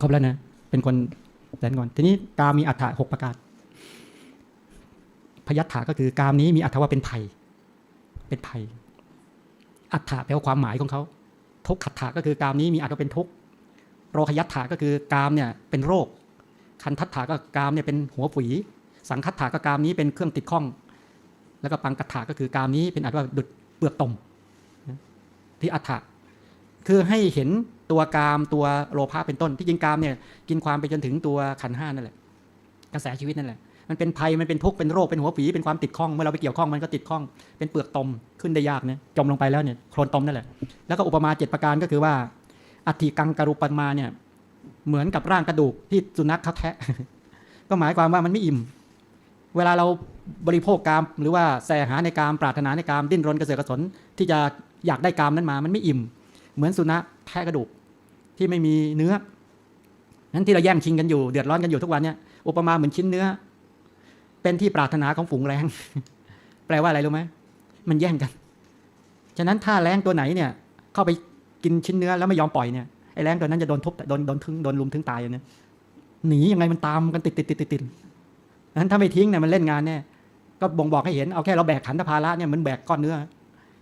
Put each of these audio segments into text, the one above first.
ครบแล้วนะ เป็นคนแสนก่อน ทีนี้กามมีอัฏฐะหกประการ พยัตถาก็คือกามนี้มีอัฏฐว่าเป็นภัย เป็นภัย อัฏฐะแปลว่าความหมายของเขา ทุกขัตถะก็คือกามนี้มีอัฏฐว่าเป็นทุกโรคยัตถะก็คือกามเนี่ยเป็นโรค คันทัตถะก็กามเนี่ยเป็นหัวฝี สังคัตถะก็กามนี้เป็นเครื่องติดข้อง แล้วก็ปังกัตถะก็คือกามนี้เป็นอัฏฐว่าดุดเปลือกตมที่อัฏฐะ คือให้เห็นตัวกามตัวโลภะเป็นต้น ที่จริงกามเนี่ยกินความไปจนถึงตัวขันห้านั่นแหละกระแสชีวิตนั่นแหละมันเป็นภัยมันเป็นทุกข์เป็นโรคเป็นหัวฝีเป็นความติดข้องเมื่อเราไปเกี่ยวข้องมันก็ติดข้อง เป็นเปลือกตมขึ้นได้ยากเนี่ยจมลงไปแล้วเนี่ยโคลนตมนั่นแหละแล้วก็อุปมาเจ็ดประการก็คือว่าอัฐิกังกรุปมาเนี่ยเหมือนกับร่างกระดูกที่สุนัขเขาแทะก็หมายความว่ามันไม่อิ่ม เวลาเราบริโภคกามหรือว่าแสหาในกามปรารถนาในกามดิ้นรนกระเสือกกระสนที่จะอยากได้กามนั้นมามันไม่อิ่ม เหมือนสุนัขแทะกระดูกที่ไม่มีเนื้อนั้นที่เราแย่งชิงกันอยู่เดือดร้อนกันอยู่ทุกวันเนี่ยอุปมาเหมือนชิ้นเนื้อ เป็นที่ปรารถนาของฝูงแรงแปลว่าอะไรรู้ไหมมันแย่งกัน ฉะนั้นถ้าแรงตัวไหนเนี่ย เข้าไปกินชิ้นเนื้อแล้วไม่ยอมปล่อยเนี่ยไอ้แรงตัวนั้นจะโดนทุบโดนโดนทึงโดนลุมถึงตายอย่างเนี้ยหนียังไงมันตามกันติดติดติดติดติดนั้นถ้าไม่ทิ้งเนี่ยมันเล่นงานเนี่ยก็บ่งบอกให้เห็นเอาแค่เราแบกขันธภาระเนี่ยมันแบกก้อนเนื้อ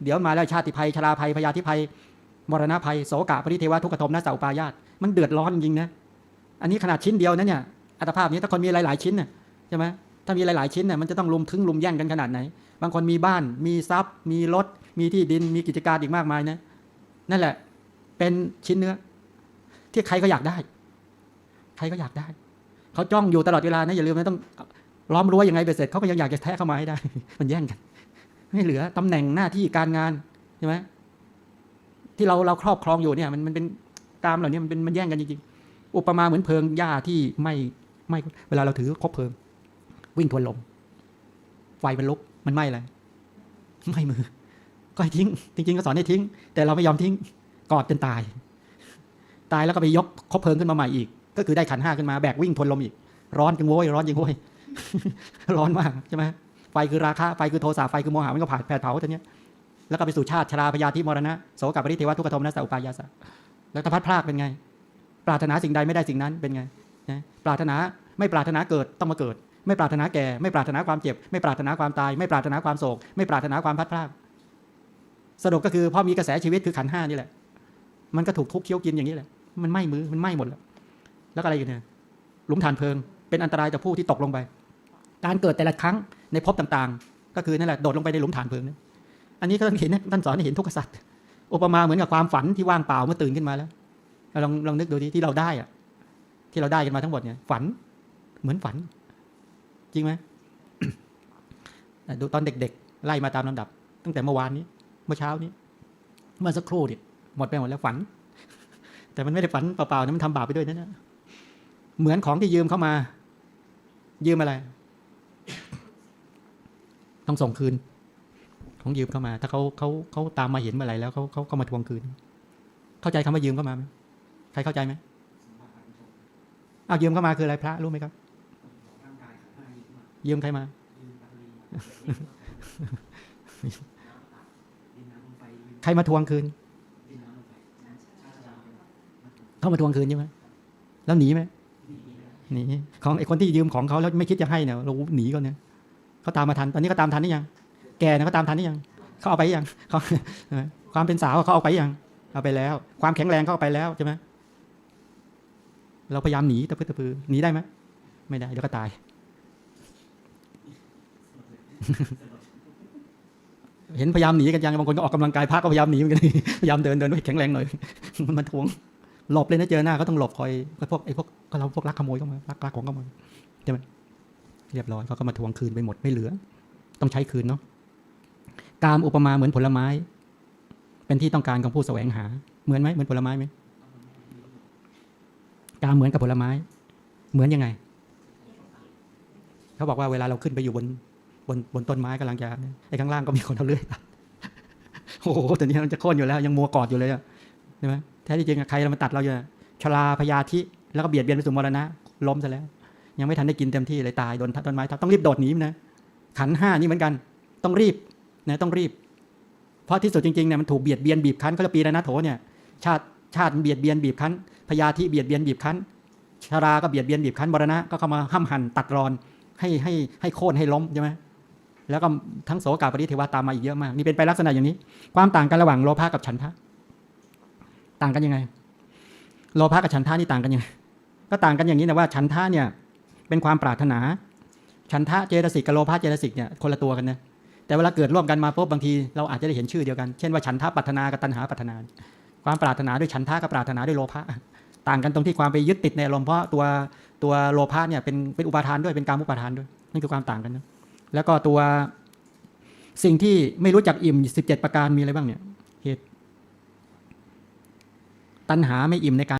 เดี๋ยวมาแล้วชาติภัยชราภัยพยาธิภัย มรณะภัยโสกะปริเทวะทุกขโทมนาสาอุปายาตมันเดือดร้อนจริงนะอันนี้ขนาดชิ้นเดียวนะเนี่ยอัตภาพนี้ถ้าคนมีหลาย ๆ ชิ้นน่ะใช่ไหมถ้ามีหลาย ๆ ชิ้นเนี่ยมันจะต้องลุมทึ้งลุมแย่งกันขนาดไหน บางคนมีบ้าน มีทรัพย์ มีรถ มีที่ดิน มีกิจการอีกมากมายนะนั่นแหละ เป็นชิ้นเนื้อ ที่ใครก็อยากได้ ใครก็อยากได้เขาจ้องอยู่ตลอดเวลานะอย่าลืมนะต้องล้อมรั้วยังไงไปเสร็จเขาก็ยังอยากจะแทะเข้ามาให้ได้ มันแย่งกัน ไม่เหลือตำแหน่งหน้าที่การงานใช่ไหม ที่เราเราครอบครองอยู่เนี่ยมันมันเป็นกามเหล่านี้มันเป็นมันแย่งกันจริงๆอุปมาเหมือนเพลิงหญ้าที่ไม่ไม่เวลาเราถือคบเพลิง วิ่งทวนลม ไฟมันลุกมันไหม้อะไรไม้มือ ก็ให้ทิ้ง จริง ๆ ก็สอนให้ทิ้ง แต่เราไม่ยอมทิ้งกอดจนตาย ตายแล้วก็ไปยกคบเพลิงขึ้นมาใหม่อีก ก็คือได้ขันห้าขึ้นมาแบกวิ่งทวนลมอีก ร้อนจังโว้ยร้อนจังโว้ยร้อนมากใช่ไหมไฟคือราคะไฟคือโทสะไฟคือโมหะมันก็ผ่านแผดเผาตัวเนี้ย แล้วก็ไปสู่ชาติชราพยาธิมรณะโสกับปริเทวทุกขโทมนัสสอุปายาสะแล้วถ้าพัดพลากเป็นไง ปรารถนาสิ่งใดไม่ได้สิ่งนั้นเป็นไงนะปรารถนาไม่ปรารถนาเกิดต้องมาเกิด ไม่ปรารถนาแก่ไม่ปรารถนาความเจ็บ ไม่ปรารถนาความตาย ไม่ปรารถนาความโศก ไม่ปรารถนาความพัดพลากสรุปก็คือพอมีกระแสชีวิตคือขันห้านี่แหละ มันก็ถูกทุกข์เคี้ยวกินอย่างนี้แหละมันไหม้มือมันไหม้หมดแล้วแล้วอะไรอยู่เนี่ยหลุมฐานเพลิง เป็นอันตรายต่อผู้ที่ตกลงไป การเกิดแต่ละครั้งในภพต่างๆ ก็คือนั่นแหละโดดลงไปในหลุมฐานเพลิงเนี่ย อันนี้ก็ต้องเห็นนะท่านสอนให้เห็นทุกขสัตว์อุปมาเหมือนกับความฝันที่ว่างเปล่าเมื่อตื่นขึ้นมาแล้วลองลองนึกดูดิที่เราได้อะที่เราได้กันมาทั้งหมดเนี่ย ฝันเหมือนฝัน จริงไหมดูตอนเด็กๆ ไล่มาตามลำดับ ตั้งแต่เมื่อวานนี้ เมื่อเช้านี้ เมื่อสักครู่ดิหมดไปหมดแล้วฝัน แต่มันไม่ได้ฝันเปล่าๆนะมันทำบาปไปด้วยนะเนี่ยเหมือนของที่ยืมเข้ามา ยืมอะไร ต้องส่งคืน ของยืมเข้ามา ถ้าเขาเขาเขาตามมาเห็นเมื่อไหร่แล้วเขาเขาเขามาทวงคืน เข้าใจคำว่ายืมเข้ามาไหมใครเข้าใจไหมเอายืมเข้ามาคืออะไรพระรู้ไหมครับ ยืมใครมาใครมาทวงคืนเข้ามาทวงคืนใช่ไหมแล้วหนีไหมหนีของไอ้คนที่ยืมของเขาแล้วไม่คิดจะให้เนี่ยเราหนีก่อนเนี่ยเขาตามมาทัน ตอนนี้เขาตามทันหรือยัง แกเนี่ยเขาตามทันหรือยังเขาเอาไปยังเขาความเป็นสาวเขาเอาไปยังเอาไปแล้ว ความแข็งแรงเขาเอาไปแล้วใช่ไหมเราพยายามหนีตะพื้ตะพือหนีได้ไหมไม่ได้เดี๋ยวก็ตาย เห็นพยายามหนีกันยังบางคนก็ออกกำลังกายพักก็พยายามหนีเหมือนกันพยายามเดินเดินด้วยแข็งแรงหน่อยมันทวงหลบเลยนะเจอหน้าก็ต้องหลบคอยพวกไอ้พวกก็เราพวกลักขโมยเข้ามาลักลักของเข้ามาใช่ไหมเรียบร้อยเขาก็มาทวงคืนไปหมดไม่เหลือ ต้องใช้คืนเนาะ กามอุปมาเหมือนผลไม้ เป็นที่ต้องการของผู้แสวงหา เหมือนไหมเหมือนผลไม้ไหมกามเหมือนกับผลไม้ เหมือนยังไง เขาบอกว่าเวลาเราขึ้นไปอยู่บนบนบนต้นไม้กำลังจะไอ้ข้างล่างก็มีคนเอาเลื่อยตัดโอ้โหต่นี้มันจะโค่นอยู่แล้ว ยังมัวกอดอยู่เลยใช่ไหมแท้ที่จริงใครมาตัดเราอยู่ชราพยาธิแล้วก็เบียดเบียนไปสู่มรณะล้มซะแล้ว ยังไม่ทันได้กินเต็มที่เลยตายโดนต้นไม้ทับต้องรีบโดดหนีนะขันห้านี่เหมือนกัน ต้องรีบ นะต้องรีบ เพราะที่สุดจริงๆเนี่ยมันถูกเบียดเบียนบีบคั้นก็จะปีนะโถเนี่ยชาติชาติเบียดเบียนบีบคั้นพยาธิเบียดเบียนบีบคั้นชาราก็เบียดเบียนบีบคั้นบรณะก็เข้ามาห้ำหั่นตัดรอนให้ให้ให้โค่นให้ล้มใช่ไหมแล้วก็ทั้งโสกาปริเทวะตามมาอีกเยอะมากนี่เป็นไปลักษณะอย่างนี้ ความต่างกันระหว่างโลภะกับฉันทะ ต่างกันยังไง โลภะกับฉันทะนี่ต่างกันยังไงก็ต่างกันอย่างนี้นะว่าฉันทะเนี่ยเป็นความปรารถนา ฉันทะเจตสิกกับโลภะเจตสิกเนี่ยคนละตัวกันนะ แต่เวลาเกิดร่วมกันมาปุ๊บบางทีเราอาจจะได้เห็นชื่อเดียวกัน เช่นว่าฉันทะปรารถนากับตัณหาปรารถนา ความปรารถนาด้วยฉันทะกับปรารถนาด้วยโลภะต่างกันตรงที่ความไปยึดติดในอารมณ์เพราะตัวตัวโลภะเนี่ยเป็นเป็นอุปาทานด้วยเป็นการมุปาทานด้วยนั่นคือความต่างกันนะแล้วก็ตัวสิ่งที่ไม่รู้จักอิ่ม 17 ประการมีอะไรบ้างเนี่ยเหตุตัณหาไม่อิ่มในการ